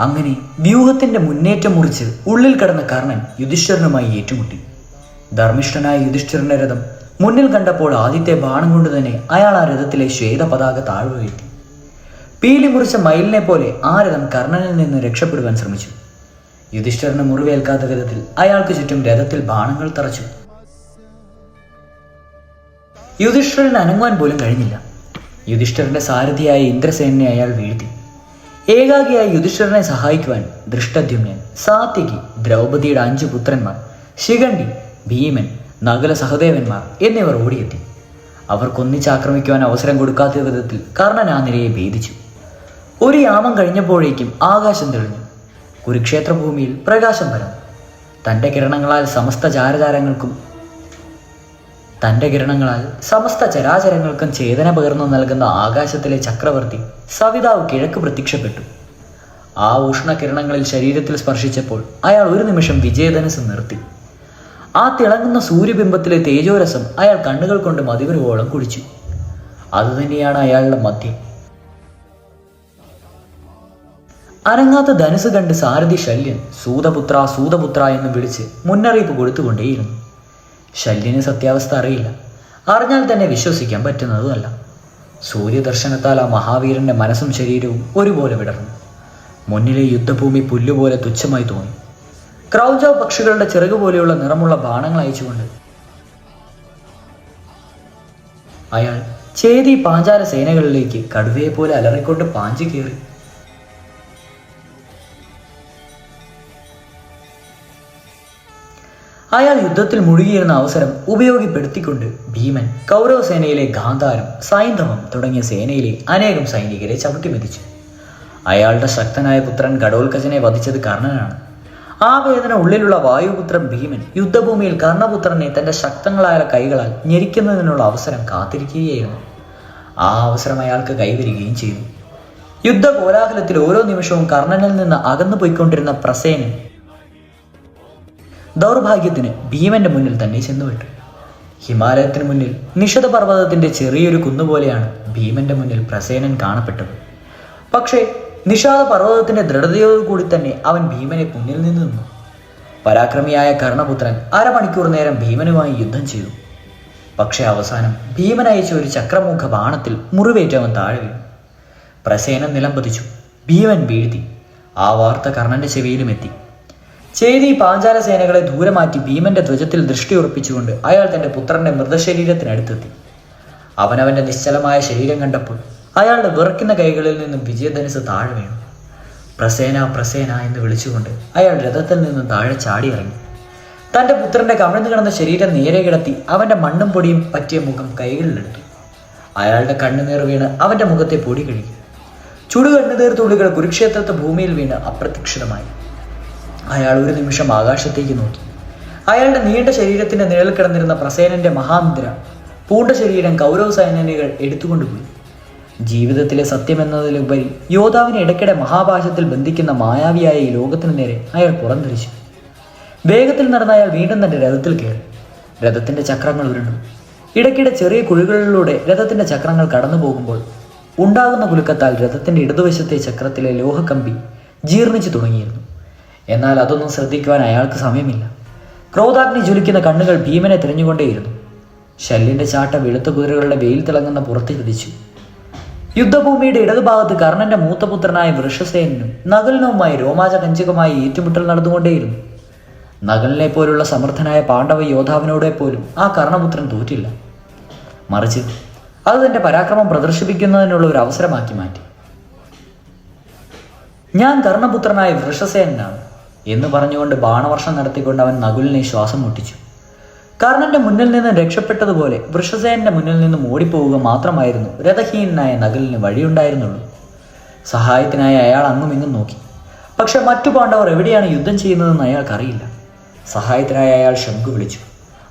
അങ്ങനെ വ്യൂഹത്തിന്റെ മുന്നേറ്റം മുറിച്ച് ഉള്ളിൽ കടന്ന കർണൻ യുധിഷ്ഠിരനുമായി ഏറ്റുമുട്ടി. ധർമ്മിഷ്ഠനായ യുധിഷ്ഠിരന്റെ രഥം മുന്നിൽ കണ്ടപ്പോൾ ആദ്യത്തെ ബാണം കൊണ്ട് തന്നെ അയാൾ ആ രഥത്തിലെ ശ്വേത പതാക താഴ്വീഴ്ത്തി പീലി മുറിച്ച മയിലിനെ പോലെ ആ രഥം കർണനിൽ നിന്ന് രക്ഷപ്പെടുവാൻ ശ്രമിച്ചു. യുധിഷ്ഠിരന് മുറിവേൽക്കാത്ത വിധത്തിൽ അയാൾക്ക് ചുറ്റും രഥത്തിൽ ബാണങ്ങൾ തറച്ചു. യുധിഷ്ഠിരന് അനങ്ങുവാൻ പോലും കഴിഞ്ഞില്ല. യുധിഷ്ഠിരന്റെ സാരഥിയായ ഇന്ദ്രസേനെ അയാൾ വീഴ്ത്തി. ഏകാഗിയായി യുധിഷ്ഠിരനെ സഹായിക്കുവാൻ ദൃഷ്ടദ്യുമ്നൻ സാത്യകി ദ്രൗപദിയുടെ അഞ്ചു പുത്രന്മാർ ശിഖണ്ഡി ഭീമൻ നകുല സഹദേവന്മാർ എന്നിവർ ഓടിയെത്തി. അവർക്കൊന്നിച്ച് ആക്രമിക്കുവാൻ അവസരം കൊടുക്കാത്ത വിധത്തിൽ കർണൻ ആ നിരയെ ഭേദിച്ചു. ഒരു യാമം കഴിഞ്ഞപ്പോഴേക്കും ആകാശം തെളിഞ്ഞു. കുരുക്ഷേത്ര ഭൂമിയിൽ പ്രകാശം പരന്നു. തന്റെ കിരണങ്ങളാൽ സമസ്ത ചാരചാരങ്ങൾക്കും തന്റെ കിരണങ്ങളാൽ സമസ്ത ചരാചരങ്ങൾക്കും ചേതന പകർന്നു നൽകുന്ന ആകാശത്തിലെ ചക്രവർത്തി സവിതാവ് കിഴക്ക് പ്രത്യക്ഷപ്പെട്ടു. ആ ഉഷ്ണകിരണങ്ങളിൽ ശരീരത്തിൽ സ്പർശിച്ചപ്പോൾ അയാൾ ഒരു നിമിഷം വിജയധനസ് നിർത്തി. ആ തിളങ്ങുന്ന സൂര്യബിംബത്തിലെ തേജോരസം അയാൾ കണ്ണുകൾ കൊണ്ട് മതിവരുവോളം കുടിച്ചു. അതുതന്നെയാണ് അയാളുടെ മദ്യം അനങ്ങാത്ത ധനുസ് കണ്ട് സാരഥി ശല്യൻ സൂതപുത്ര സൂതപുത്ര എന്ന് വിളിച്ച് മുന്നറിയിപ്പ് കൊടുത്തുകൊണ്ടേയിരുന്നു. ശല്യന് സത്യാവസ്ഥ അറിയില്ല. അറിഞ്ഞാൽ തന്നെ വിശ്വസിക്കാൻ പറ്റുന്നതുമല്ല. സൂര്യദർശനത്താൽ ആ മഹാവീരന്റെ മനസ്സും ശരീരവും ഒരുപോലെ വിടർന്നു. മുന്നിലെ യുദ്ധഭൂമി പുല്ലുപോലെ തുച്ഛമായി തോന്നി. ക്രൗജോ പക്ഷികളുടെ ചിറക് പോലെയുള്ള നിറമുള്ള ബാണങ്ങൾ അയച്ചുകൊണ്ട് അയാൾ ചേതി പാഞ്ചാല സേനകളിലേക്ക് കടുവയെ പോലെ അലറിക്കൊണ്ട് പാഞ്ചു കയറി. അയാൾ യുദ്ധത്തിൽ മുഴുകിയിരുന്ന അവസരം ഉപയോഗപ്പെടുത്തിക്കൊണ്ട് ഭീമൻ കൗരവസേനയിലെ ഗാന്ധാരം സൈന്ധവം തുടങ്ങിയ സേനയിലെ അനേകം സൈനികരെ ചവിട്ടിമെതിച്ചു. അയാളുടെ ശക്തനായ പുത്രൻ ഘടോൽക്കജനെ വധിച്ചത് കർണനാണ്. ആ വേദന ഉള്ളിലുള്ള വായുപുത്രൻ ഭീമൻ യുദ്ധഭൂമിയിൽ കർണപുത്രനെ തന്റെ ശക്തങ്ങളായ കൈകളാൽ ഞെരിക്കുന്നതിനുള്ള അവസരം കാത്തിരിക്കുകയായിരുന്നു. ആ അവസരം അയാൾക്ക് കൈവരികയും ചെയ്തു. യുദ്ധ കോലാഹലത്തിൽ ഓരോ നിമിഷവും കർണനിൽ നിന്ന് അകന്നു പോയിക്കൊണ്ടിരുന്ന പ്രസേനൻ ദൗർഭാഗ്യത്തിന് ഭീമന്റെ മുന്നിൽ തന്നെ ചെന്നുവിട്ടു ഹിമാലയത്തിന് മുന്നിൽ നിഷിത പർവതത്തിന്റെ ചെറിയൊരു കുന്നുപോലെയാണ് ഭീമന്റെ മുന്നിൽ പ്രസേനൻ കാണപ്പെട്ടത്. പക്ഷേ നിഷാദ പർവതത്തിന്റെ ദൃഢതയോടുകൂടി തന്നെ അവൻ ഭീമനെ മുന്നിൽ നിന്ന് നിന്നു. പരാക്രമിയായ കർണപുത്രൻ അരമണിക്കൂർ നേരം ഭീമനുമായി യുദ്ധം ചെയ്തു. പക്ഷേ അവസാനം ഭീമൻ അയച്ച ഒരു ചക്രമുഖ ബാണത്തിൽ മുറിവേറ്റവൻ താഴെ വീണു. പ്രസേനൻ നിലംപതിച്ചു. ഭീമൻ വീഴ്ത്തി. ആ വാർത്ത കർണന്റെ ചെവിയിലും എത്തി. ചേതി പാഞ്ചാല സേനകളെ ദൂരെ മാറ്റി ഭീമന്റെ ധ്വജത്തിൽ ദൃഷ്ടി ഉറപ്പിച്ചുകൊണ്ട് അയാൾ തന്റെ പുത്രന്റെ മൃതശരീരത്തിനടുത്തെത്തി. അവനവന്റെ നിശ്ചലമായ ശരീരം കണ്ടപ്പോൾ അയാളുടെ വിറക്കുന്ന കൈകളിൽ നിന്നും വിജയധനുസ് താഴെ വീണു. പ്രസേന പ്രസേന എന്ന് വിളിച്ചുകൊണ്ട് അയാൾ രഥത്തിൽ നിന്നും താഴെ ചാടി ഇറങ്ങി. തന്റെ പുത്രന്റെ കമിഴ്ന്നു കിടന്ന ശരീരം നേരെ കിടത്തി അവന്റെ മണ്ണും പൊടിയും പറ്റിയ മുഖം കൈകളിലെടുത്തു അയാളുടെ കണ്ണുനീർ വീണ് അവന്റെ മുഖത്തെ പൊടി കഴുകി. ചുടു കണ്ണുനീർ തുള്ളികൾ കുരുക്ഷേത്രത്തെ ഭൂമിയിൽ വീണ് അപ്രത്യക്ഷിതമായി. അയാൾ ഒരു നിമിഷം ആകാശത്തേക്ക് നോക്കി. അയാളുടെ നീണ്ട ശരീരത്തിന്റെ നിഴൽ കിടന്നിരുന്ന പ്രസേനന്റെ മഹാമുദ്ര പൂണ്ട ശരീരം കൗരവ സൈനികൾ എടുത്തുകൊണ്ടുപോയി. ജീവിതത്തിലെ സത്യമെന്നതിലുപരി യോദ്ധാവിനെ ഇടയ്ക്കിടെ മഹാഭാഷത്തിൽ ബന്ധിക്കുന്ന മായാവിയായ ഈ ലോകത്തിനു നേരെ അയാൾ പുറംതിരിച്ചു വേഗത്തിൽ നടന്ന അയാൾ വീണ്ടും തന്റെ രഥത്തിൽ കയറി. രഥത്തിന്റെ ചക്രങ്ങൾ ഉരുണ്ടു. ഇടയ്ക്കിടെ ചെറിയ കുഴികളിലൂടെ രഥത്തിന്റെ ചക്രങ്ങൾ കടന്നു പോകുമ്പോൾ ഉണ്ടാകുന്ന കുലുക്കത്താൽ രഥത്തിന്റെ ഇടതുവശത്തെ ചക്രത്തിലെ ലോഹക്കമ്പി ജീർണിച്ചു തുടങ്ങിയിരുന്നു. എന്നാൽ അതൊന്നും ശ്രദ്ധിക്കുവാൻ അയാൾക്ക് സമയമില്ല. ക്രോധാഗ്നി ജ്വലിക്കുന്ന കണ്ണുകൾ ഭീമനെ തിരഞ്ഞുകൊണ്ടേയിരുന്നു ശല്യന്റെ ചാട്ട വെളുത്ത കുതിരകളുടെ വെയിൽ തിളങ്ങുന്ന പുറത്ത് വിധിച്ചു യുദ്ധഭൂമിയുടെ ഇടതുഭാഗത്ത് കർണന്റെ മൂത്തപുത്രനായ വൃഷസേനും നകുലനുമായി രോമാചകഞ്ചകമായി ഏറ്റുമുട്ടൽ നടന്നുകൊണ്ടേയിരുന്നു. നകുലിനെ പോലുള്ള സമർത്ഥനായ പാണ്ഡവ യോദ്ധാവിനോടെ പോലും ആ കർണപുത്രൻ തോറ്റില്ല. മറിച്ച് അത് തന്റെ പരാക്രമം പ്രദർശിപ്പിക്കുന്നതിനുള്ള ഒരു അവസരമാക്കി മാറ്റി. ഞാൻ കർണപുത്രനായ വൃഷസേനാണ് എന്ന് പറഞ്ഞുകൊണ്ട് ബാണവർഷം നടത്തിക്കൊണ്ട് അവൻ നകുലിനെ ശ്വാസം മുട്ടിച്ചു. കർണന്റെ മുന്നിൽ നിന്ന് രക്ഷപ്പെട്ടതുപോലെ വൃഷസേനന്റെ മുന്നിൽ നിന്നും ഓടിപ്പോവുക മാത്രമായിരുന്നു രഥഹീനനായ നകുലിന് വഴിയുണ്ടായിരുന്നുള്ളൂ. സഹായത്തിനായി അയാൾ അങ്ങും ഇങ്ങും നോക്കി. പക്ഷെ മറ്റു പാണ്ഡവർ എവിടെയാണ് യുദ്ധം ചെയ്യുന്നതെന്ന് അയാൾക്കറിയില്ല. സഹായത്തിനായി അയാൾ ശംഖു വിളിച്ചു.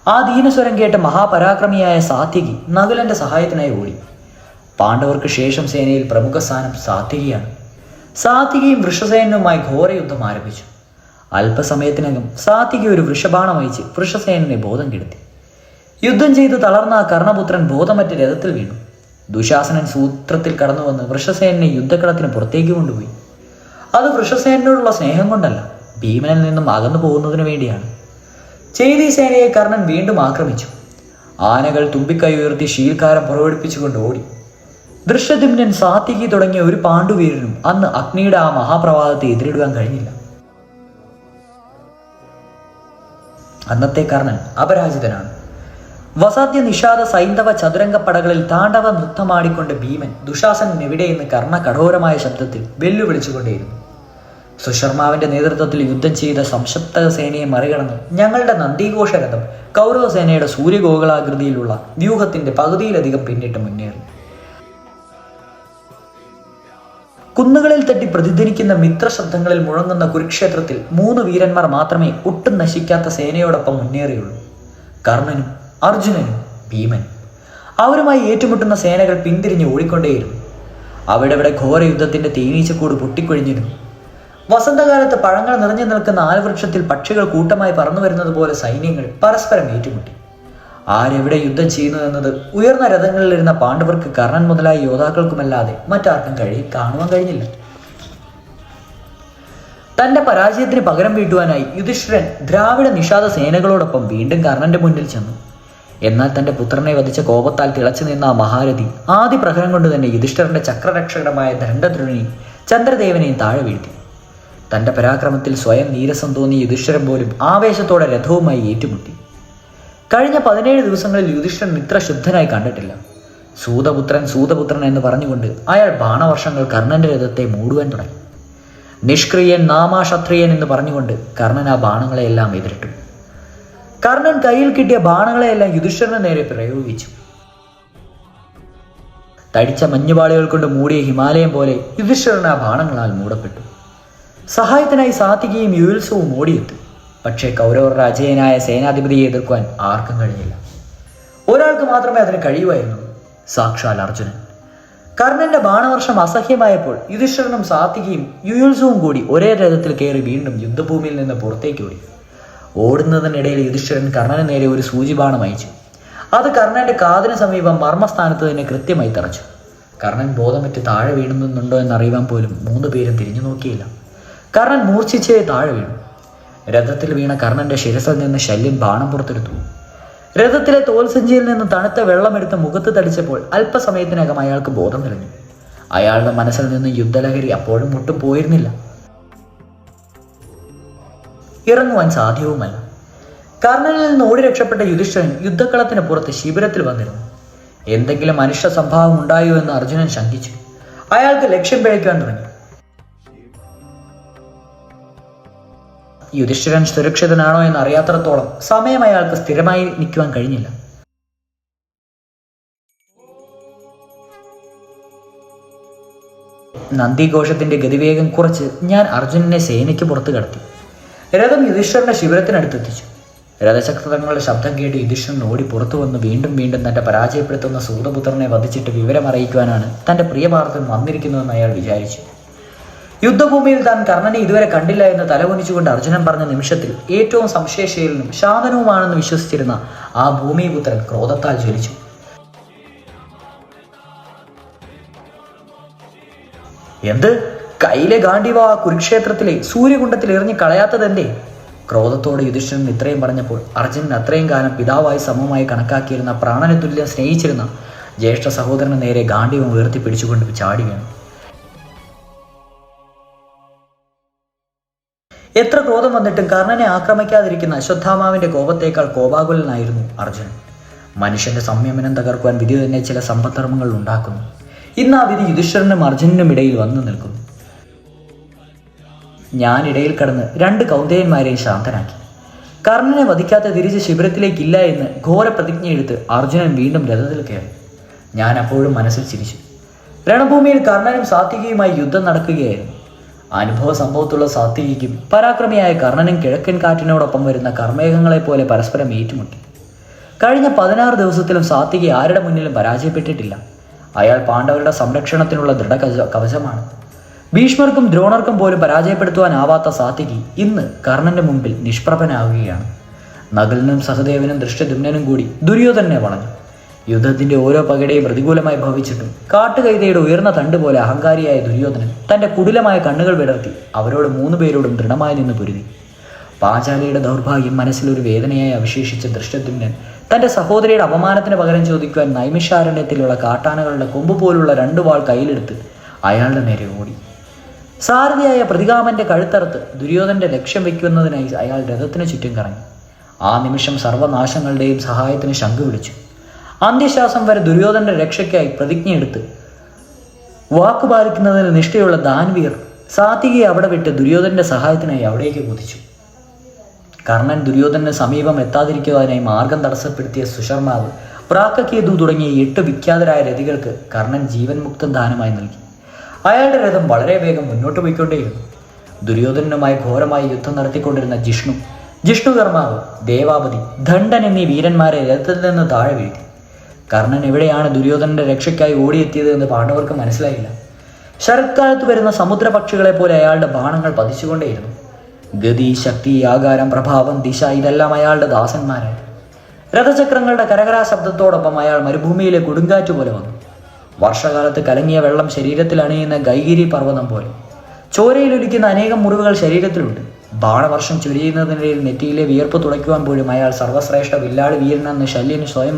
ആ ദീനസ്വരം കേട്ട മഹാപരാക്രമിയായ സാത്യകി നകുലന്റെ സഹായത്തിനായി ഓടി. പാണ്ഡവർക്ക് ശേഷം സേനയിൽ പ്രമുഖ സ്ഥാനം സാത്യകിയാണ്. സാത്വികയും വൃഷസേനുമായി ഘോരയുദ്ധം ആരംഭിച്ചു. അല്പസമയത്തിനകം സാത്വിക ഒരു വൃഷബാണം അയച്ച് വൃഷസേനനെ ബോധം കെടുത്തി. യുദ്ധം ചെയ്ത് തളർന്ന ആ കർണപുത്രൻ ബോധമറ്റ രഥത്തിൽ വീണു. ദുശാസനൻ സൂത്രത്തിൽ കടന്നുവന്ന് വൃഷസേനനെ യുദ്ധക്കളത്തിന് പുറത്തേക്ക് കൊണ്ടുപോയി. അത് വൃഷസേനയോടുള്ള സ്നേഹം കൊണ്ടല്ല ഭീമനിൽ നിന്നും അകന്നു പോകുന്നതിന് വേണ്ടിയാണ്. ചെയ്തി സേനയെ കർണൻ വീണ്ടും ആക്രമിച്ചു. ആനകൾ തുമ്പിക്കൈ ഉയർത്തി ശീൽക്കാരം പുറപ്പെടുപ്പിച്ചുകൊണ്ട് ഓടി. ദൃശ്യദിമ്നൻ സാത്വികി തുടങ്ങിയ ഒരു പാണ്ഡുവീരനും അന്ന് അഗ്നിയുടെ ആ മഹാപ്രവാദത്തെ എതിരിടുവാൻ കഴിഞ്ഞില്ല. അന്നത്തെ കർണൻ അപരാജിതനാണ്. വസാദ്യ നിഷാദ സൈന്ധവ ചതുരംഗ പടകളിൽ താണ്ഡവ നൃത്തമാടിക്കൊണ്ട് ഭീമൻ ദുശാസനൻ എവിടെയെന്ന് കർണ കഠോരമായ ശബ്ദത്തിൽ വെല്ലുവിളിച്ചുകൊണ്ടേയിരുന്നു. സുശർമാവിന്റെ നേതൃത്വത്തിൽ യുദ്ധം ചെയ്ത സംശപ്ത സേനയെ മറികടന്ന് ഞങ്ങളുടെ നന്ദിഘോഷ രഥം കൗരവ സേനയുടെ സൂര്യഗോകുലാകൃതിയിലുള്ള വ്യൂഹത്തിന്റെ പകുതിയിലധികം പിന്നിട്ട് മുന്നേറി. കുന്നുകളിൽ തട്ടി പ്രതിധ്വനിക്കുന്ന മിത്രശബ്ദങ്ങളിൽ മുഴങ്ങുന്ന കുരുക്ഷേത്രത്തിൽ മൂന്ന് വീരന്മാർ മാത്രമേ ഒട്ടും നശിക്കാത്ത സേനയോടൊപ്പം മുന്നേറിയുള്ളൂ. കർണനും അർജുനനും ഭീമനും അവരുമായി ഏറ്റുമുട്ടുന്ന സേനകൾ പിന്തിരിഞ്ഞ് ഓടിക്കൊണ്ടേയിരുന്നു. അവിടെവിടെ ഘോര യുദ്ധത്തിന്റെ തേനീച്ചക്കൂട് പൊട്ടിക്കൊഴിഞ്ഞിരുന്നു. വസന്തകാലത്ത് പഴങ്ങൾ നിറഞ്ഞു നിൽക്കുന്ന ആൽവൃക്ഷത്തിൽ പക്ഷികൾ കൂട്ടമായി പറന്നു വരുന്നത് പോലെ സൈന്യങ്ങൾ പരസ്പരം ഏറ്റുമുട്ടി. ആരെവിടെ യുദ്ധം ചെയ്യുന്നു എന്നത് ഉയർന്ന രഥങ്ങളിലിരുന്ന പാണ്ഡവർക്ക് കർണൻ മുതലായ യോദ്ധാക്കൾക്കുമല്ലാതെ മറ്റാർക്കും കഴി കാണുവാൻ കഴിഞ്ഞില്ല. തന്റെ പരാജയത്തിന് പകരം വീട്ടുവാനായി യുധിഷ്ഠിരൻ ദ്രാവിഡ നിഷാദ സേനകളോടൊപ്പം വീണ്ടും കർണന്റെ മുന്നിൽ ചെന്നു. എന്നാൽ തന്റെ പുത്രനെ വധിച്ച കോപത്താൽ തിളച്ചു നിന്ന ആ മഹാരഥി ആദ്യ പ്രഹരം കൊണ്ട് തന്നെ യുധിഷ്ഠിരന്റെ ചക്രരക്ഷകരമായ ദണ്ഡദ്രുണിയും ചന്ദ്രദേവനെയും താഴെ വീഴ്ത്തി. തന്റെ പരാക്രമത്തിൽ സ്വയം നീരസം തോന്നിയ യുധിഷ്ഠിരൻ പോലും ആവേശത്തോടെ രഥവുമായി ഏറ്റുമുട്ടി. കഴിഞ്ഞ പതിനേഴ് ദിവസങ്ങളിൽ യുധിഷ്ഠിരൻ ഇത്ര ശുദ്ധനായി കണ്ടിട്ടില്ല. സൂതപുത്രൻ സൂതപുത്രൻ എന്ന് പറഞ്ഞുകൊണ്ട് അയാൾ ബാണവർഷങ്ങൾ കർണന്റെ രഥത്തെ മൂടുവാൻ തുടങ്ങി. നിഷ്ക്രിയൻ നാമാക്ഷത്രിയൻ എന്ന് പറഞ്ഞുകൊണ്ട് കർണൻ ആ ബാണങ്ങളെയെല്ലാം എതിരിട്ടു. കർണൻ കയ്യിൽ കിട്ടിയ ബാണങ്ങളെയെല്ലാം യുധിഷ്ഠിരന് നേരെ പ്രയോഗിച്ചു. തടിച്ച മഞ്ഞുപാളികൾ കൊണ്ട് മൂടിയ ഹിമാലയം പോലെ യുധിഷ്ഠിരൻ ആ ബാണങ്ങളാൽ മൂടപ്പെട്ടു. സഹായത്തിനായി സാത്വികയും യുത്സവും ഓടിയെത്തി. പക്ഷേ കൗരവർ രാജയനായ സേനാധിപതിയെ എതിർക്കുവാൻ ആർക്കും കഴിഞ്ഞില്ല. ഒരാൾക്ക് മാത്രമേ അതിന് കഴിയുമായിരുന്നുള്ളൂ സാക്ഷാൽ അർജുനൻ. കർണന്റെ ബാണവർഷം അസഹ്യമായപ്പോൾ യുധിഷ്ഠിരനും സാത്തികയും യുയുത്സവും കൂടി ഒരേ രഥത്തിൽ കയറി വീണ്ടും യുദ്ധഭൂമിയിൽ നിന്ന് പുറത്തേക്ക് ഓടി ഓടുന്നതിനിടയിൽ യുധിഷ്ഠിരൻ കർണന് നേരെ ഒരു സൂചിബാണം അയച്ചു. അത് കർണന്റെ കാതിന് സമീപം മർമ്മസ്ഥാനത്ത് തന്നെ കൃത്യമായി തറച്ചു. കർണൻ ബോധമറ്റ് താഴെ വീണുന്നുണ്ടോ എന്നറിയുവാൻ പോലും മൂന്ന് പേരും തിരിഞ്ഞു നോക്കിയില്ല കർണൻ മൂർച്ഛിച്ചേ താഴെ വീണു. രഥത്തിൽ വീണ കർണന്റെ ശിരസിൽ നിന്ന് ശല്യൻ ബാണം പുറത്തെടുത്തു. രഥത്തിലെ തോൽസഞ്ചിയിൽ നിന്ന് തണുത്ത വെള്ളമെടുത്ത് മുഖത്ത് തടിച്ചപ്പോൾ അല്പസമയത്തിനകം അയാൾക്ക് ബോധം തെളിഞ്ഞു. അയാളുടെ മനസ്സിൽ നിന്ന് യുദ്ധലഹരി അപ്പോഴും ഒട്ടും പോയിരുന്നില്ല. ഇറങ്ങുവാൻ സാധ്യവുമല്ല. കർണനിൽ നിന്ന് ഓടി രക്ഷപ്പെട്ട യുധിഷ്ഠിരൻ യുദ്ധക്കളത്തിന് പുറത്ത് ശിബിരത്തിൽ വന്നിരുന്നു. എന്തെങ്കിലും മനുഷ്യ സംഭാവം ഉണ്ടായോ എന്ന് അർജുനൻ ശങ്കിച്ചു. അയാൾക്ക് ലക്ഷ്യം പിഴയ്ക്കാൻ തുടങ്ങി. യുധിഷ്ഠിരൻ സുരക്ഷിതനാണോ എന്ന് അറിയാത്തടത്തോളം സമയം അയാൾക്ക് സ്ഥിരമായി നിൽക്കുവാൻ കഴിഞ്ഞില്ല. നന്ദിഘോഷത്തിന്റെ ഗതിവേഗം കുറച്ച് ഞാൻ അർജുനനെ സേനയ്ക്ക് പുറത്തു കടത്തി. രഥം യുധിഷ്ഠിരന്റെ ശിബിരത്തിനടുത്തെത്തിച്ചു. രഥശക്തങ്ങളുടെ ശബ്ദം കേട്ട് യുധിഷ്ഠിരൻ ഓടി പുറത്തു വന്ന് വീണ്ടും വീണ്ടും തന്റെ പരാജയപ്പെടുത്തുന്ന സൂതപുത്രനെ വധിച്ചിട്ട് വിവരമറിയിക്കുവാനാണ് തന്റെ പ്രിയപാർത്ഥൻ വന്നിരിക്കുന്നതെന്ന് അയാൾ വിചാരിച്ചു. യുദ്ധഭൂമിയിൽ താൻ കർണനെ ഇതുവരെ കണ്ടില്ല എന്ന് തലകുനിച്ചുകൊണ്ട് അർജുനൻ പറഞ്ഞ നിമിഷത്തിൽ ഏറ്റവും സംശയശീലനും ശാന്തനുമാണെന്ന് വിശ്വസിച്ചിരുന്ന ആ ഭൂമിപുത്രൻ ക്രോധത്താൽ ജ്വലിച്ചു. എന്ത്? കയ്യിലെ ഗാന്ധിവ കുരുക്ഷേത്രത്തിലെ സൂര്യകുണ്ടത്തിൽ എറിഞ്ഞു കളയാത്തതെന്തേ? ക്രോധത്തോടെ യുധിഷ്ഠിരൻ ഇത്രയും പറഞ്ഞപ്പോൾ അർജുനൻ അത്രയും കാലം പിതാവായി സമമായി കണക്കാക്കിയിരുന്ന പ്രാണനെ തുല്യം സ്നേഹിച്ചിരുന്ന ജ്യേഷ്ഠ സഹോദരന് നേരെ ഗാന്ഡിവം ഉയർത്തി പിടിച്ചുകൊണ്ട് ചാടി വീണു. എത്ര ക്രോധം വന്നിട്ടും കർണനെ ആക്രമിക്കാതിരിക്കുന്ന അശ്വത്ഥാമാവിന്റെ കോപത്തേക്കാൾ കോപാകുലനായിരുന്നു അർജുനൻ മനുഷ്യന്റെ സംയമനം തകർക്കുവാൻ വിധി തന്നെ ചില സമ്പദ്ധർമ്മങ്ങൾ ഉണ്ടാക്കുന്നു. ഇന്ന് ആ വിധി യുധിഷ്ഠിരനും അർജുനനും ഇടയിൽ വന്നു നിൽക്കുന്നു. ഇടയിൽ കടന്ന് രണ്ട് കൗന്ദേയന്മാരെയും ശാന്തനാക്കി. കർണനെ വധിക്കാത്ത തിരിച്ച് ശിബിരത്തിലേക്കില്ല എന്ന് ഘോര പ്രതിജ്ഞയെടുത്ത് അർജുനൻ വീണ്ടും രഥത്തിൽ കയറി. ഞാൻ അപ്പോഴും മനസ്സിൽ ചിരിച്ചു. രണഭൂമിയിൽ കർണനും സാത്വികയുമായി യുദ്ധം നടക്കുകയായിരുന്നു. അനുഭവ സംഭവത്തുള്ള സാത്വികയ്ക്കും പരാക്രമിയായ കർണനും കിഴക്കൻ കാറ്റിനോടൊപ്പം വരുന്ന കർമ്മേഘങ്ങളെ പോലെ പരസ്പരം ഏറ്റുമുട്ടി. കഴിഞ്ഞ പതിനാറ് ദിവസത്തിലും സാത്വിക ആരുടെ മുന്നിലും പരാജയപ്പെട്ടിട്ടില്ല. അയാൾ പാണ്ഡവരുടെ സംരക്ഷണത്തിനുള്ള ദൃഢ കവചമാണ്. ഭീഷ്മർക്കും ദ്രോണർക്കും പോലും പരാജയപ്പെടുത്തുവാനാവാത്ത സാത്വികി ഇന്ന് കർണന്റെ മുമ്പിൽ നിഷ്പ്രഭനാവുകയാണ്. നകുലനും സഹദേവനും ദൃഷ്ടദുമ്നനും കൂടി ദുര്യോധനെ വളഞ്ഞു. യുദ്ധത്തിന്റെ ഓരോ പകിടയും പ്രതികൂലമായി ഭവിച്ചിട്ടും കാട്ടുകൈതയുടെ ഉയർന്ന തണ്ട് പോലെ അഹങ്കാരിയായ ദുര്യോധനൻ തന്റെ കുടിലമായ കണ്ണുകൾ വിടർത്തി അവരോട് മൂന്നു പേരോടും ദൃഢമായി നിന്ന് പൊരുതി. പാചാലിയുടെ ദൗർഭാഗ്യം മനസ്സിലൊരു വേദനയായി അവശേഷിച്ച ദൃഷ്ടദ്യുമ്നൻ തന്റെ സഹോദരിയുടെ അപമാനത്തിന് പകരം ചോദിക്കുവാൻ നൈമിഷാരണ്യത്തിലുള്ള കാട്ടാനകളുടെ കൊമ്പ് പോലുള്ള രണ്ടു വാൾ കയ്യിലെടുത്ത് അയാളുടെ നേരെ ഓടി. സാരഥിയായ പ്രതികാമന്റെ കഴുത്തറുത്ത് ദുര്യോധന്റെ ലക്ഷ്യം വയ്ക്കുന്നതിനായി അയാൾ രഥത്തിന് ചുറ്റും കറങ്ങി. ആ നിമിഷം സർവനാശങ്ങളുടെയും സഹായത്തിന് ശംഖു വിളിച്ചു. അന്ത്യശ്വാസം വരെ ദുര്യോധന്റെ രക്ഷയ്ക്കായി പ്രതിജ്ഞയെടുത്ത് വാക്ക് പാലിക്കുന്നതിൽ നിഷ്ഠയുള്ള ദാൻവീർ സാത്വികയെ അവിടെ വിട്ട് ദുര്യോധന്റെ സഹായത്തിനായി അവിടേക്ക് കുതിച്ചു. കർണൻ ദുര്യോധനന് സമീപം എത്താതിരിക്കുവാനായി മാർഗം തടസ്സപ്പെടുത്തിയ സുശർമാവ് പ്രാക്കക്കേതു തുടങ്ങിയ എട്ട് വിഖ്യാതരായ രഥികൾക്ക് കർണൻ ജീവൻ മുക്തം ദാനമായി നൽകി. അയാളുടെ രഥം വളരെ വേഗം മുന്നോട്ട് പോയിക്കൊണ്ടേയിരുന്നു. ദുര്യോധനനുമായി ഘോരമായി യുദ്ധം നടത്തിക്കൊണ്ടിരുന്ന ജിഷ്ണു ജിഷ്ണു കർമാവ് ദേവാപതി ദണ്ഡൻ എന്നീ വീരന്മാരെ രഥത്തിൽ നിന്ന് താഴെ വീഴ്ത്തി. കർണൻ എവിടെയാണ് ദുര്യോധനന്റെ രക്ഷയ്ക്കായി ഓടിയെത്തിയത് എന്ന് പാണ്ഡവർക്ക് മനസ്സിലായില്ല. ശരത്കാലത്ത് വരുന്ന സമുദ്രപക്ഷികളെ പോലെ അയാളുടെ ബാണങ്ങൾ പതിച്ചുകൊണ്ടേയിരുന്നു. ഗതി ശക്തി ആകാരം പ്രഭാവം ദിശ ഇതെല്ലാം അയാളുടെ ദാസന്മാരായി. രഥചക്രങ്ങളുടെ കരകരാ ശബ്ദത്തോടൊപ്പം അയാൾ മരുഭൂമിയിലെ കൊടുങ്കാറ്റ് പോലെ വന്നു. വർഷകാലത്ത് കലങ്ങിയ വെള്ളം ശരീരത്തിൽ അണിയുന്ന ഗൈഗിരി പർവതം പോലെ. ചോരയിലൊലിക്കുന്ന അനേകം മുറിവുകൾ ശരീരത്തിലുണ്ട്. ബാണവർഷം ചൊരിയുന്നതിനിടയിൽ നെറ്റിയിലെ വിയർപ്പ് തുടയ്ക്കുവാൻ പോലും അയാൾ സർവശ്രേഷ്ഠ വില്ലാളി വീരനെന്ന് ശല്യന് സ്വയം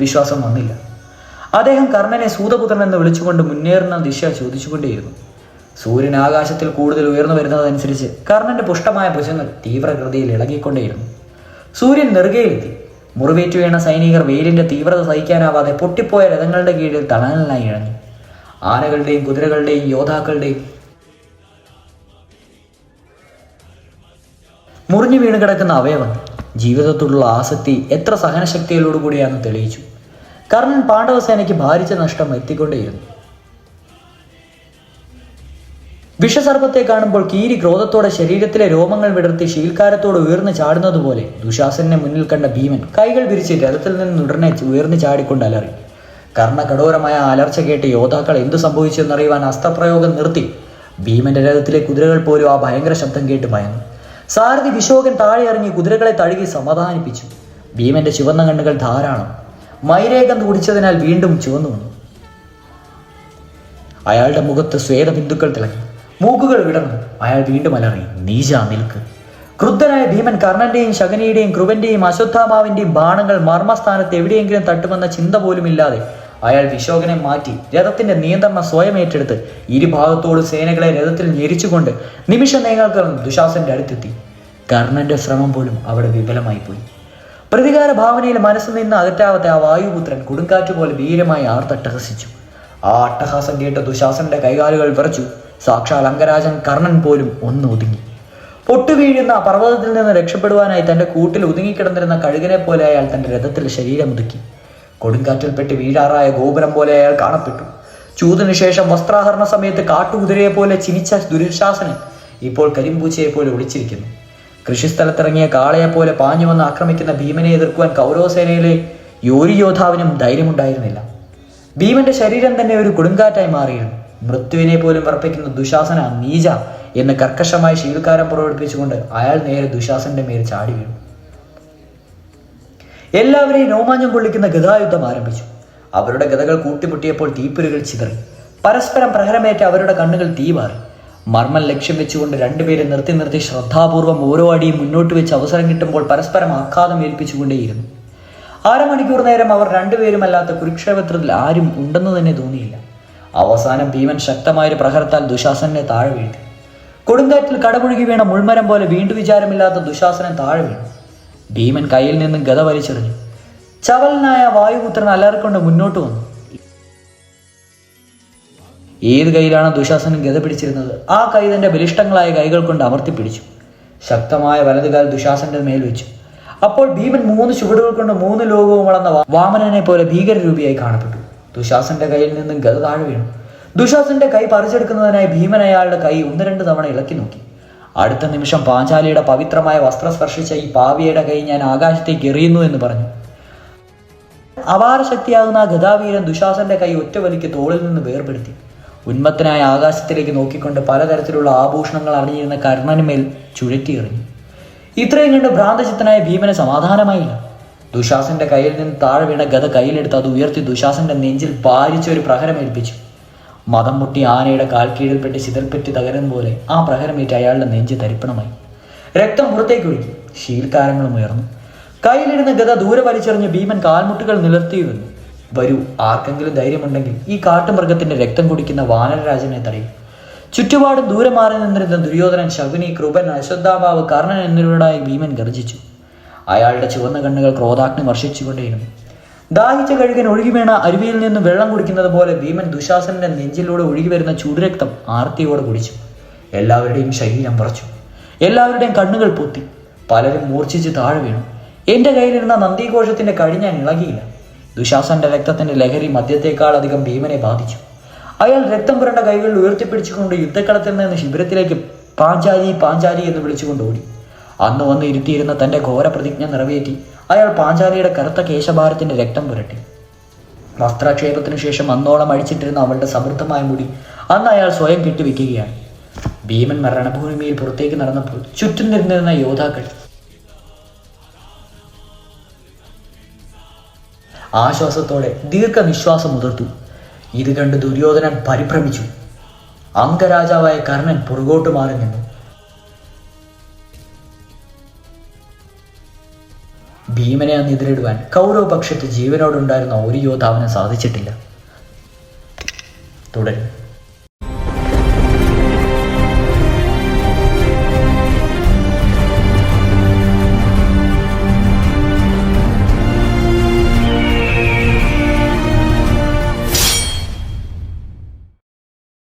വിശ്വാസം വന്നില്ല. അദ്ദേഹം കർണനെ സൂതപുത്രൻ എന്ന് വിളിച്ചുകൊണ്ട് മുന്നേറുന്ന ദിശ ചോദിച്ചുകൊണ്ടേയിരുന്നു. സൂര്യൻ ആകാശത്തിൽ കൂടുതൽ ഉയർന്നു വരുന്നതനുസരിച്ച് കർണന്റെ പുഷ്ടമായ ഭുജങ്ങൾ തീവ്രകൃതിയിൽ ഇളകിക്കൊണ്ടേയിരുന്നു. സൂര്യൻ നെറുകയിലെത്തി. മുറിവേറ്റു വീണ സൈനികർ വെയിലിന്റെ തീവ്രത സഹിക്കാനാവാതെ പൊട്ടിപ്പോയ രഥങ്ങളുടെ കീഴിൽ തണലിനായി ഇഴഞ്ഞു ആനകളുടെയും കുതിരകളുടെയും യോദ്ധാക്കളുടെയും മുറിഞ്ഞു വീണ് കിടക്കുന്ന അവയവം ജീവിതത്തോടുള്ള ആസക്തി എത്ര സഹനശക്തികളോടുകൂടിയാണെന്ന് തെളിയിച്ചു. കർണൻ പാണ്ഡവസേനയ്ക്ക് ഭാരിച്ച നഷ്ടം എത്തിക്കൊണ്ടേയിരുന്നു. വിഷസർപ്പത്തെ കാണുമ്പോൾ കീരി ക്രോധത്തോടെ ശരീരത്തിലെ രോമങ്ങൾ വിടർത്തി ശീൽക്കാരത്തോട് ഉയർന്നു ചാടുന്നതുപോലെ ദുശാസനെ മുന്നിൽ കണ്ട ഭീമൻ കൈകൾ വിരിച്ച് രഥത്തിൽ നിന്ന് ഉടനെ ഉയർന്നു ചാടിക്കൊണ്ട് അലറി. കർണകഠോരമായ അലർച്ച കേട്ട് യോദ്ധാക്കൾ എന്തു സംഭവിച്ചെന്നറിയുവാൻ അസ്ത്രപ്രയോഗം നിർത്തി. ഭീമന്റെ രഥത്തിലെ കുതിരകൾ പോലും ആ ഭയങ്കര ശബ്ദം കേട്ട് ഭയന്നു സാരഥി വിശോകൻ താഴെ ഇറങ്ങി കുതിരകളെ തഴുകി സമാധാനിപ്പിച്ചു. ഭീമന്റെ ചുവന്ന കണ്ണുകൾ ധാരാളം. മൈരേഖം കുടിച്ചതിനാൽ വീണ്ടും ചുവന്നു വന്നു. അയാളുടെ മുഖത്ത് സ്വേദബിന്ദുക്കൾ തിളങ്ങി. മൂക്കുകൾ വിടർന്നു. അയാൾ വീണ്ടും അലറി നീജ നിൽക്ക്. ക്രുദ്ധനായ ഭീമൻ കർണന്റെയും ശകനിയുടെയും കൃപന്റെയും അശ്വത്ഥാമാവിന്റെയും ബാണങ്ങൾ മർമ്മസ്ഥാനത്ത് എവിടെയെങ്കിലും തട്ടുമെന്ന ചിന്ത പോലുമില്ലാതെ അയാൾ വിശോകനെ മാറ്റി രഥത്തിന്റെ നിയന്ത്രണം സ്വയം ഏറ്റെടുത്ത് ഇരുഭാഗത്തോട് സേനകളെ രഥത്തിൽ ഞെരിച്ചുകൊണ്ട് നിമിഷ നേങ്ങൾക്കകം ദുശാസന്റെ അടുത്തെത്തി. കർണന്റെ ശ്രമം പോലും അവിടെ വിഫലമായി പോയി പ്രതികാര ഭാവനയിൽ മനസ്സ് നിന്ന് അകറ്റാവത്തെ ആ വായുപുത്രൻ കൊടുങ്കാറ്റ് പോലെ വീരമായി ആർത്തട്ടഹസിച്ചു. ആ അട്ടഹാസം കേട്ട ദുശാസന്റെ കൈകാലുകൾ വിറച്ചു. സാക്ഷാൽ അംഗരാജൻ കർണൻ പോലും ഒന്ന് ഒതുങ്ങി പൊട്ടുവീഴുന്ന ആ പർവതത്തിൽ നിന്ന് രക്ഷപ്പെടുവാനായി തന്റെ കൂട്ടിൽ ഒതുങ്ങിക്കിടന്നിരുന്ന കഴുകനെ പോലെ അയാൾ തന്റെ രഥത്തിൽ ശരീരം ഒതുക്കി കൊടുങ്കാറ്റിൽപ്പെട്ട് വീഴാറായ ഗോപുരം പോലെ അയാൾ കാണപ്പെട്ടു. ചൂതിനു ശേഷം വസ്ത്രാഹരണ സമയത്ത് കാട്ടുകുതിരയെ പോലെ ചിനിച്ച ദുരിശാസനൻ ഇപ്പോൾ കരിമ്പൂച്ചയെ പോലെ ഒളിച്ചിരിക്കുന്നു. കൃഷിസ്ഥലത്തിറങ്ങിയ കാളയെപ്പോലെ പാഞ്ഞു വന്ന് ആക്രമിക്കുന്ന ഭീമനെ എതിർക്കുവാൻ കൗരവസേനയിലെ യോരി യോദ്ധാവിനും ധൈര്യമുണ്ടായിരുന്നില്ല. ഭീമന്റെ ശരീരം തന്നെ ഒരു കൊടുങ്കാറ്റായി മാറിയിരുന്നു. മൃത്യുവിനെ പോലും വർപ്പിക്കുന്ന ദുശാസന നീജ എന്ന് കർക്കശമായി ശീൽക്കാരം പുറപ്പെടുപ്പിച്ചുകൊണ്ട് അയാൾ നേരെ ദുശാസന്റെ മേൽ ചാടി വീണു. എല്ലാവരെയും രോമാഞ്ചം കൊള്ളിക്കുന്ന ഗതായുദ്ധം ആരംഭിച്ചു. അവരുടെ ഗതകൾ കൂട്ടിമുട്ടിയപ്പോൾ തീപ്പുരുകൾ ചിതറി. പരസ്പരം പ്രഹരമേറ്റ അവരുടെ കണ്ണുകൾ തീവാറി മർമ്മം ലക്ഷ്യം വെച്ചുകൊണ്ട് രണ്ടുപേരെ നിർത്തി നിർത്തി ശ്രദ്ധാപൂർവം ഓരോ അടിയും മുന്നോട്ട് വെച്ച് അവസരം കിട്ടുമ്പോൾ പരസ്പരം ആഘാതം ഏൽപ്പിച്ചുകൊണ്ടേയിരുന്നു. അരമണിക്കൂർ നേരം അവർ രണ്ടുപേരുമല്ലാത്ത കുരുക്ഷേത്രത്തിൽ ആരും ഉണ്ടെന്ന് തന്നെ തോന്നിയില്ല. അവസാനം ഭീമൻ ശക്തമായൊരു പ്രഹരത്താൽ ദുശാസനെ താഴെ വീഴ്ത്തി. കൊടുങ്കാറ്റിൽ കടപുഴുകി വീണ മുൾമരം പോലെ വീണ്ടു വിചാരമില്ലാത്ത ദുശാസനം താഴെ വീണു. ഭീമൻ കയ്യിൽ നിന്നും ഗത വലിച്ചെറിഞ്ഞു. ചവലനായ വായുപുത്രൻ അലറിക്കൊണ്ട് മുന്നോട്ട് വന്നു. ഏത് കൈയിലാണ് ദുശാസനൻ ഗത പിടിച്ചിരുന്നത്? ആ കൈ തന്റെ ബലിഷ്ടങ്ങളായ കൈകൾ കൊണ്ട് അമർത്തി പിടിച്ചു. ശക്തമായ വലതുകാൽ ദുശാസന്റെ മേൽ വെച്ചു. അപ്പോൾ ഭീമൻ മൂന്ന് ചുവടുകൾ കൊണ്ട് മൂന്ന് ലോകവും വളർന്ന വാമനനെ പോലെ ഭീകരരൂപിയായി കാണപ്പെട്ടു. ദുശാസന്റെ കയ്യിൽ നിന്നും ഗത താഴെ വീണു. ദുശാസന്റെ കൈ പറിച്ചെടുക്കുന്നതിനായി ഭീമൻ അയാളുടെ കൈ ഒന്ന് രണ്ട് തവണ ഇളക്കി നോക്കി. അടുത്ത നിമിഷം പാഞ്ചാലിയുടെ പവിത്രമായ വസ്ത്രം സ്പർശിച്ച ഈ പാവിയുടെ കൈ ഞാൻ ആകാശത്തേക്ക് എറിയുന്നു എന്ന് പറഞ്ഞു. അപാര ശക്തിയാകുന്ന ഗതാവീരൻ ദുശാസന്റെ കൈ ഒറ്റ വലിക്ക് തോളിൽ നിന്ന് വേർപെടുത്തി. ഉന്മത്തനായ ആകാശത്തിലേക്ക് നോക്കിക്കൊണ്ട് പലതരത്തിലുള്ള ആഭൂഷണങ്ങൾ അണിഞ്ഞിരുന്ന കർണനുമേൽ ചുഴറ്റിയെറിഞ്ഞു ഇത്രയും കണ്ട് ഭ്രാന്തചിത്തനായ ഭീമന് സമാധാനമായില്ല. ദുശാസന്റെ കയ്യിൽ നിന്ന് താഴെ വീണ ഗത കയ്യിലെടുത്ത് അത് ഉയർത്തി ദുശാസന്റെ നെഞ്ചിൽ പാരിച്ച ഒരു പ്രഹരമേൽപ്പിച്ചു മതം മുട്ടി ആനയുടെ കാൽ കീഴിൽപ്പെട്ട് ചിതൽപ്പെട്ടി തകരുന്ന പോലെ ആ പ്രഹരമേറ്റ് അയാളുടെ നെഞ്ച് തരിപ്പണമായി. രക്തം പുറത്തേക്ക് ഒഴുകി. ശീൽക്കാരങ്ങളും ഉയർന്നു. കയ്യിലിരുന്ന ഗത ദൂരെ വലിച്ചെറിഞ്ഞ് ഭീമൻ കാൽമുട്ടുകൾ നിലർത്തിയിരുന്നു വരൂ. ആർക്കെങ്കിലും ധൈര്യമുണ്ടെങ്കിൽ ഈ കാട്ടുമൃഗത്തിന്റെ രക്തം കുടിക്കുന്ന വാനരരാജനെ തടയും. ചുറ്റുപാടും ദൂരെ മാറി നിന്നിരുന്ന ദുര്യോധനൻ ശകുനി കൃപൻ അശ്വത്ഥാഭാവ് കർണൻ എന്നിവരോടായി ഭീമൻ ഗർജിച്ചു അയാളുടെ ചുവന്ന കണ്ണുകൾ ക്രോധാഗ്നി വർഷിച്ചുകൊണ്ടേയിരുന്നു. ദാഹിച്ച കഴുകൻ ഒഴുകി വീണ അരുവിയിൽ നിന്ന് വെള്ളം കുടിക്കുന്നത് പോലെ ഭീമൻ ദുശാസനന്റെ നെഞ്ചിലൂടെ ഒഴുകി വരുന്ന ചൂടുരക്തം ആർത്തിയോടെ കുടിച്ചു. എല്ലാവരുടെയും ശരീരം പറച്ചു എല്ലാവരുടെയും കണ്ണുകൾ പൊത്തി. പലരും മൂർച്ഛിച്ച് താഴെ വീണു. എന്റെ കയ്യിലിരുന്ന നന്ദീഘോഷത്തിന്റെ കഴി ഞാൻ ഇളകിയില്ല. ദുശാസന്റെ രക്തത്തിന്റെ ലഹരി മദ്യത്തെക്കാൾ അധികം ഭീമനെ ബാധിച്ചു. അയാൾ രക്തം പുരണ്ട കൈകൾ ഉയർത്തിപ്പിടിച്ചുകൊണ്ട് യുദ്ധക്കളത്തിൽ നിന്ന് ശിബിരത്തിലേക്ക് പാഞ്ചാലി പാഞ്ചാലി എന്ന് വിളിച്ചുകൊണ്ട് ഓടി. അന്ന് വന്ന് ഇരുത്തിയിരുന്ന തന്റെ ഘോര പ്രതിജ്ഞ നിറവേറ്റി അയാൾ പാഞ്ചാലിയുടെ കറുത്ത കേശഭാരത്തിന്റെ രക്തം പുരട്ടി. വസ്ത്രാക്ഷേപത്തിനു ശേഷം അന്നോളം അഴിച്ചിട്ടിരുന്ന അവളുടെ സമൃദ്ധമായ മുടി അന്ന് അയാൾ സ്വയം കെട്ടിവെക്കുകയാണ്. ഭീമൻ മരണഭൂമിയിൽ പുറത്തേക്ക് നടന്നപ്പോൾ ചുറ്റും നിന്നിരുന്ന യോദ്ധാക്കൾ ആശ്വാസത്തോടെ ദീർഘവിശ്വാസം മുതിർത്തു. ഇത് കണ്ട് ദുര്യോധനൻ പരിഭ്രമിച്ചു. അംഗരാജാവായ കർണൻ പുറകോട്ട് മാറി നിന്നു. ഭീമനെ അന്ന് എതിരിടുവാൻ കൗരവപക്ഷത്ത് ജീവനോടുണ്ടായിരുന്ന ഒരു യോദ്ധാവിന് സാധിച്ചിട്ടില്ല. തുടരും.